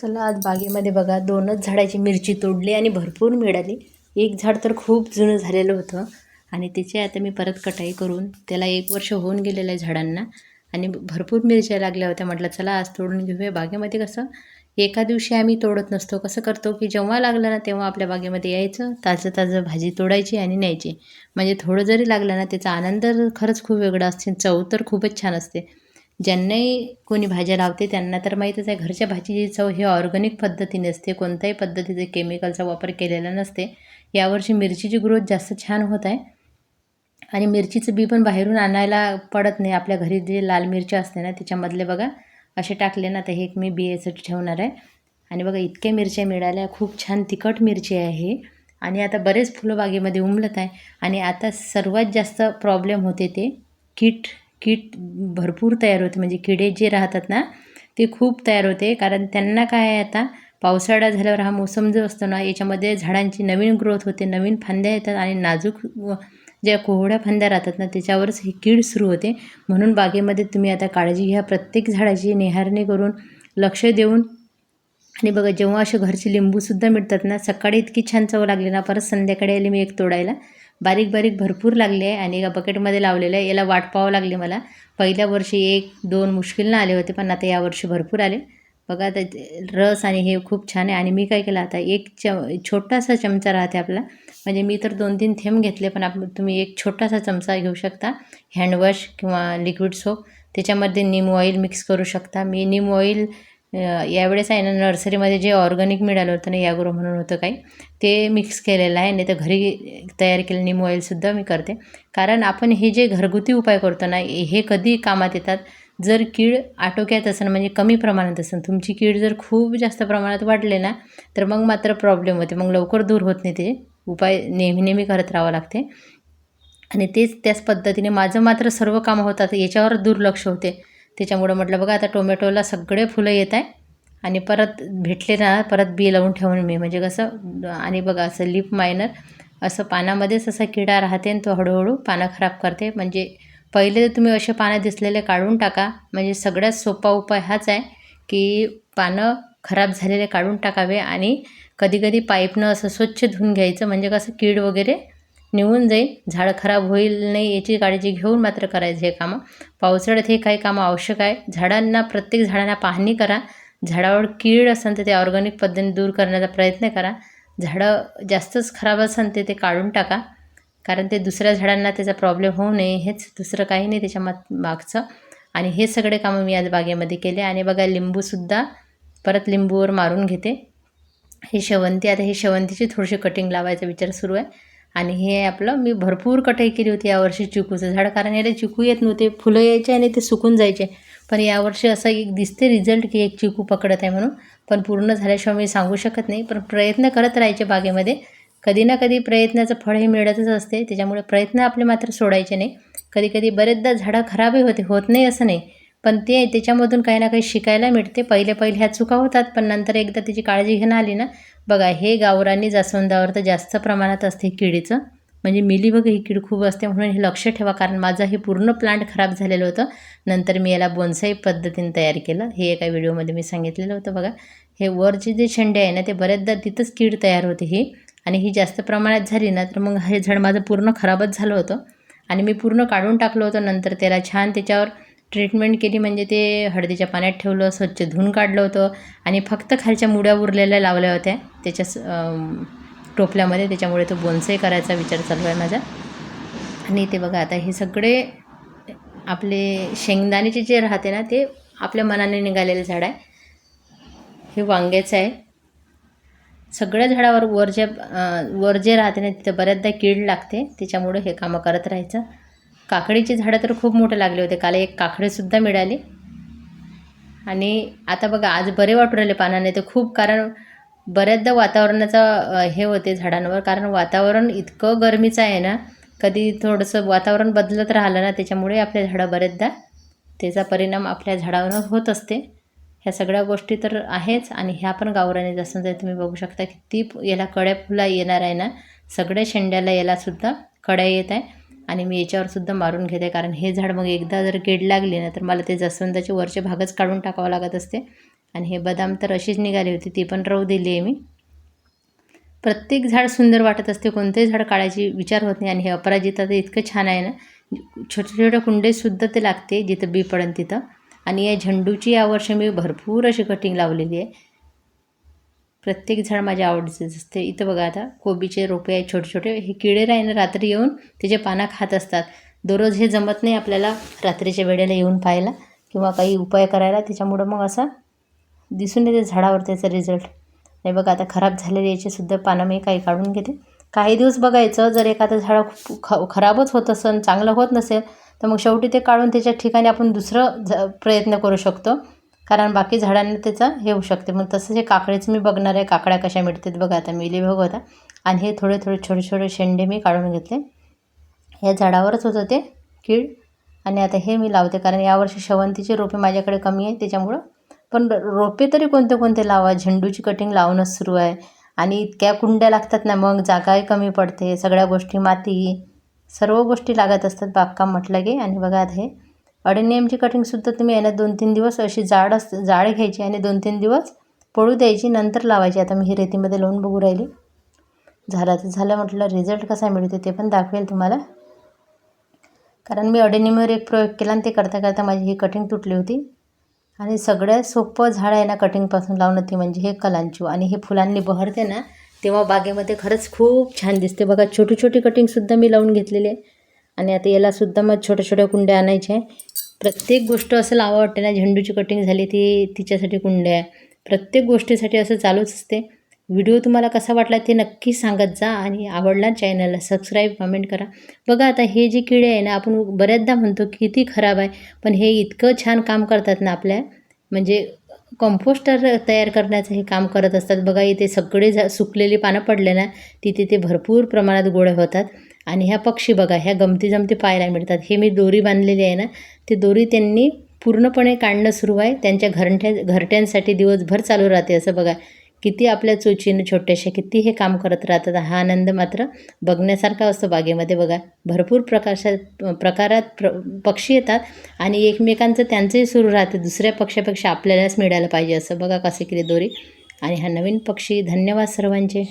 चला आज बागेमध्ये बघा दोनच झाडाची मिरची तोडली आणि भरपूर मिळाली एक झाड तर खूप जुनं झालेलं होतं आणि त्याची आता मी परत कटाई करून त्याला एक वर्ष होऊन गेलेलं आहे झाडांना. आणि भरपूर मिरच्या लागल्या होत्या. म्हटलं चला आज तोडून घेऊया. बागेमध्ये कसं एका दिवशी आम्ही तोडत नसतो. कसं करतो की जेव्हा लागलं ना तेव्हा आपल्या बागेमध्ये यायचं. ताजं ताजं भाजी तोडायची आणि न्यायची. म्हणजे थोडं जरी लागलं ना त्याचा आनंद खरंच खूप वेगळा असते. चव तर खूपच छान असते. ज्यांनाही कोणी भाज्या लावते त्यांना तर माहीतच आहे घरच्या भाजीची चव ही ऑर्गॅनिक पद्धतीने असते कोणत्याही पद्धतीचे केमिकलचा वापर केलेला नसते. यावर्षी मिरचीची ग्रोथ जास्त छान होत आहे. आणि मिरचीचं बी पण बाहेरून आणायला पडत नाही. आपल्या घरी जे लाल मिरची असते ना त्याच्यामधले बघा असे टाकले ना तर हे एक मी बियासाठी ठेवणार आहे. आणि बघा इतक्या मिरच्या मिळाल्या खूप छान तिखट मिरची आहे. आणि आता बरेच फुलं बागेमध्ये उमलत आहे. आणि आता सर्वात जास्त प्रॉब्लेम होते ते कीट कीट भरपूर तयार होते. म्हणजे किडे जे राहतात ना ते खूप तयार होते. कारण त्यांना काय आहे आता पावसाळा झाल्यावर हा मोसम जो असतो ना याच्यामध्ये झाडांची नवीन ग्रोथ होते नवीन फांद्या येतात आणि नाजूक ज्या कोहड्या फांद्या राहतात ना त्याच्यावरच ही कीड सुरू होते. म्हणून बागेमध्ये तुम्ही आता काळजी घ्या. प्रत्येक झाडाची निहारणी करून लक्ष देऊन आणि बघा जेव्हा असे घरचे लिंबूसुद्धा मिळतात ना सकाळी इतकी छान चव लागली ना परत संध्याकाळी आली मी एक तोडायला. बारीक बारीक भरपूर लागले आहे आणि एका बकेटमध्ये लावलेलं आहे. याला वाट पाहावं लागली मला. पहिल्या वर्षी एक दोन मुश्किलनं आले होते पण आता यावर्षी भरपूर आले. बघा आता रस आणि हे खूप छान आहे. आणि मी काय केलं आता एक च छोटासा चमचा राहते आपला. म्हणजे मी तर दोन तीन थेंब घेतले पण आप तुम्ही एक छोटासा चमचा घेऊ शकता. हँडवॉश किंवा लिक्विड सोप त्याच्यामध्ये निम ऑइल मिक्स करू शकता. मी निम ऑइल यावेळेस आहे ना नर्सरीमध्ये जे ऑर्गॅनिक मिळालं होतं ना यागुरो म्हणून होतं काही ते मिक्स केलेलं आहे. नाही तर घरी तयार केलेलं निम ऑइलसुद्धा मी करते. कारण आपण हे जे घरगुती उपाय करतो ना हे कधी कामात येतात? जर कीड आटोक्यात असेल म्हणजे कमी प्रमाणात असेल तुमची कीड जर खूप जास्त प्रमाणात वाढले ना तर मग मात्र प्रॉब्लेम होते. मग लवकर दूर होत नाही ते उपाय. नेहमी नेहमी करत राहावं लागते. आणि तेच त्याच पद्धतीने माझं मात्र सर्व कामं होतात याच्यावर दुर्लक्ष होते. त्याच्यामुळं म्हटलं बघा आता टोमॅटोला सगळे फुलं येत आहे आणि परत भेटले ना परत बी लावून ठेवून मी. म्हणजे कसं आणि बघा असं लिप मायनर असं पानामध्येच असा किडा राहते आणि तो हळूहळू पानं खराब करते. म्हणजे पहिले तर तुम्ही असे पानं दिसलेले काढून टाका. म्हणजे सगळ्यात सोपा उपाय हाच आहे की पानं खराब झालेले काढून टाकावे आणि कधीकधी पाईपनं असं स्वच्छ धुवून घ्यायचं. म्हणजे कसं कीड वगैरे निघून जाईल. झाड खराब होईल नाही याची काळजी घेऊन मात्र करायचं हे कामं. पावसाळ्यात हे काही कामं आवश्यक आहे. झाडांना प्रत्येक झाडांना पाहणी करा. झाडावर कीड असेल तर ते ऑर्गॅनिक पद्धतीने दूर करण्याचा प्रयत्न करा. झाडं जास्तच खराब असेल ते ते काढून टाका. कारण ते दुसऱ्या झाडांना त्याचा प्रॉब्लेम होऊ नये. हेच दुसरं काही नाही त्याच्या माग मागचं. आणि हे सगळे कामं मी आज बागेमध्ये केले. आणि बघा लिंबूसुद्धा परत लिंबूवर मारून घेते. हे शेवंती आता हे शेवंतीची थोडीशी कटिंग लावायचा विचार सुरू आहे. आणि हे आपलं मी भरपूर कटाई केली होती यावर्षी चिकूचं झाड कारण याला चिकू येत नव्हते फुलं यायचे आणि ते सुकून जायचे. पण यावर्षी असं एक दिसते रिझल्ट की एक चिकू पकडत आहे म्हणून. पण पूर्ण झाल्याशिवाय मी सांगू शकत नाही पण प्रयत्न करत राहायचे बागेमध्ये. कधी ना कधी प्रयत्नाचं फळ हे मिळतच असते त्याच्यामुळे प्रयत्न आपले मात्र सोडायचे नाही. कधी कधी बरेचदा झाडं खराबही होते होत नाही असं नाही. पण ते त्याच्यामधून काही ना काही शिकायला मिळते. पहिले पहिले ह्या चुका होतात पण नंतर एकदा त्याची काळजी घेणं आली ना बघा हे गावरानी जास्वंदावर तर जास्त प्रमाणात असते किडीचं. म्हणजे मिलीबग ही कीड खूप असते म्हणून हे लक्ष ठेवा कारण माझं हे पूर्ण प्लांट खराब झालेलं होतं. नंतर मी याला बोनसाई पद्धतीने तयार केलं. हे एका व्हिडिओमध्ये मी सांगितलेलं होतं बघा. हे वरचे जे शेंडे आहे ना ते बऱ्याचदा तिथंच कीड तयार होते ही. आणि ही जास्त प्रमाणात झाली ना तर मग हे झाड माझं पूर्ण खराबच झालं होतं. आणि मी पूर्ण काढून टाकलं होतं नंतर त्याला छान त्याच्यावर ट्रीटमेंट केली म्हणजे ते हळदीच्या पाण्यात ठेवलं स्वच्छ धुवून काढलं होतं आणि फक्त खालच्या मुड्या उरलेल्या लावल्या होत्या. त्याच्या टोपल्यामध्ये. त्याच्यामुळे तो बोन्सही करायचा विचार चालू आहे माझा. आणि ते बघा आता हे सगळे आपले शेंगदाण्याचे जे राहते ना ते आपल्या मनाने निघालेलं झाड आहे. हे वांग्याचं आहे. सगळ्या झाडावर वर जे वर जे राहते ना तिथं बऱ्याचदा कीड लागते. त्याच्यामुळे हे कामं करत राहायचं. काकडीची झाडं तर खूप मोठे लागले होते. काल एक काकडीसुद्धा मिळाली. आणि आता बघा आज बरे वाटू राहिले पानाने. तर खूप कारण बऱ्याचदा वातावरणाचा हे होते झाडांवर. कारण वातावरण इतकं गरमीचं आहे ना कधी थोडंसं वातावरण बदलत राहिलं ना त्याच्यामुळे आपल्या झाडं बरेचदा त्याचा परिणाम आपल्या झाडावर होत असते. ह्या सगळ्या गोष्टी तर आहेच. आणि ह्या पण गावराने जास्त तुम्ही बघू शकता किती याला कड्या फुला येणार आहे ना सगळ्या शेंड्याला यालासुद्धा कड्या येत आहे. आणि मी याच्यावरसुद्धा मारून घेते. कारण हे झाड मग एकदा जर कीड लागली ना तर मला ते जास्वंदाचे वरचे भागच काढून टाकावं लागत असते. आणि हे बदाम तर अशीच निघाली होती ती पण राहू दिली आहे मी. प्रत्येक झाड सुंदर वाटत असते कोणतेही झाड काढायची विचार होत नाही. आणि हे अपराजिता तर इतकं छान आहे ना. छोटे छोटे कुंडेसुद्धा ते लागते जिथं बी पडेल तिथं. आणि या झेंडूची यावर्षी मी भरपूर अशी कटिंग लावलेली आहे. प्रत्येक झाड माझ्या आवडीचंच असते. इथं बघा आता कोबीचे रोपे आहे छोटे छोटे हे किडे राही ना रात्री येऊन त्याचे पानं खात असतात. दररोज हे जमत नाही आपल्याला रात्रीच्या वेळेला येऊन पाहायला किंवा काही उपाय करायला. त्याच्यामुळं मग असं दिसून येते झाडावर त्याचा रिझल्ट नाही बघा आता खराब झालेले याचेसुद्धा पानं मी काही काढून घेते. काही दिवस बघायचं जर एखादं झाड खूप ख खराबच होत असेल चांगलं होत नसेल तर मग शेवटी ते काढून त्याच्या ठिकाणी आपण दुसरं झ प्रयत्न करू शकतो. कारण बाकी झाडांना त्याचा हे होऊ शकते. मग तसं हे काकडेच मी बघणार आहे काकड्या कशा मिळतात बघा आता मिली बघ होता. आणि हे थोडे थोडे छोटे छोटे शेंडे मी काढून घेतले. या झाडावरच होतं ते कीड. आणि आता हे मी लावते कारण यावर्षी शेवंतीची रोपे माझ्याकडे कमी आहे त्याच्यामुळं. पण रोपे तरी कोणते कोणते लावा झेंडूची कटिंग लावणंच सुरू आहे. आणि इतक्या कुंड्या लागतात ना मग जागाही कमी पडते सगळ्या गोष्टी माती सर्व गोष्टी लागत असतात. बागकाम म्हटलं की आणि बघा आता हे अडेनियमची कटिंगसुद्धा तुम्ही यानं दोन तीन दिवस अशी जाड अस जाड घ्यायची आणि दोन तीन दिवस पळू द्यायची नंतर लावायची. आता मी ही रेतीमध्ये लावून बघू राहिली. झालं तर झालं म्हटलं रिझल्ट कसा मिळतो ते पण दाखवेल तुम्हाला. कारण मी अडेनियमवर एक प्रयोग केला आणि ते करता करता माझी ही कटिंग तुटली होती. आणि सगळ्यात सोपं झाड आहे ना कटिंगपासून लावणं ती म्हणजे हे कलांचू. आणि हे फुलांनी बहरते ना तेव्हा बागेमध्ये खरंच खूप छान दिसते. बघा छोटी छोटी कटिंगसुद्धा मी लावून घेतलेली आहे. आणि आता यालासुद्धा मग छोट्या छोट्या कुंड्या आणायच्या आहे. प्रत्येक गोष्ट असं लावा वाटते ना झेंडूची कटिंग झाली ती तिच्यासाठी कुंड्या आहे. प्रत्येक गोष्टीसाठी असं चालूच असते. व्हिडिओ तुम्हाला कसा वाटला ते नक्की सांगत जा आणि आवडला चॅनलला सबस्क्राईब कमेंट करा. बघा आता हे जे किडे आहे ना आपण बऱ्याचदा म्हणतो किती खराब आहे पण हे इतकं छान काम करतात ना आपल्या म्हणजे कंपोस्टर तयार करण्याचं हे काम करत असतात. बघा इथे सगळे झा सुकलेली पानं पडले ना तिथे ते भरपूर प्रमाणात गोळे होतात. आणि ह्या पक्षी बघा ह्या गमती जमती पाहायला मिळतात. हे मी दोरी बांधलेली आहे ना ते दोरी त्यांनी पूर्णपणे काढणं सुरू आहे. त्यांच्या घरट्या घरट्यांसाठी दिवसभर चालू राहते असं बघा. किती आपल्या चोचीनं छोट्याशा किती हे काम करत राहतात हा आनंद मात्र बघण्यासारखा असतो बागेमध्ये बघा. भरपूर प्रकाशात प्रकारात प्र पक्षी येतात आणि एकमेकांचं त्यांचंही सुरू राहते. दुसऱ्या पक्षापेक्षा आपल्यालाच मिळायला पाहिजे असं बघा कसे केली दोरी. आणि हा नवीन पक्षी धन्यवाद सर्वांचे.